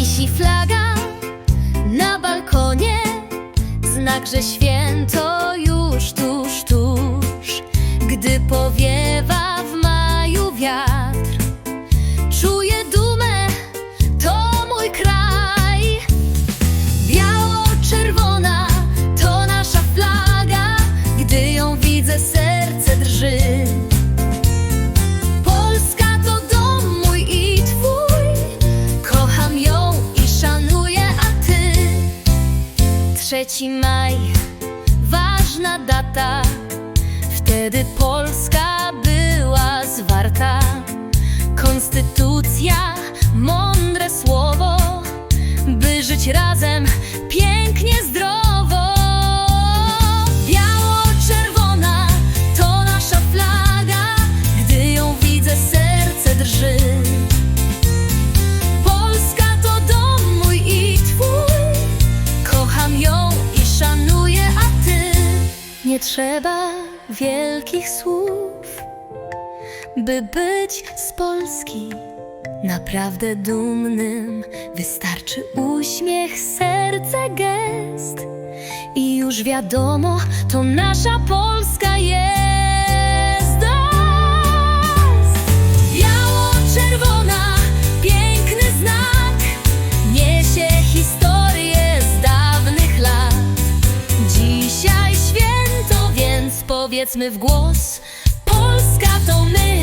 Wisi flaga na balkonie, znak, że świat. 3 maj, ważna data, wtedy Polska była zwarta. Konstytucja, mądre słowo, by żyć razem pięknie zdrowo. Nie trzeba wielkich słów by być z Polski naprawdę dumnym. Wystarczy uśmiech, serce, gest i już wiadomo, to nasza Polska jest. Powiedzmy w głos: Polska to my,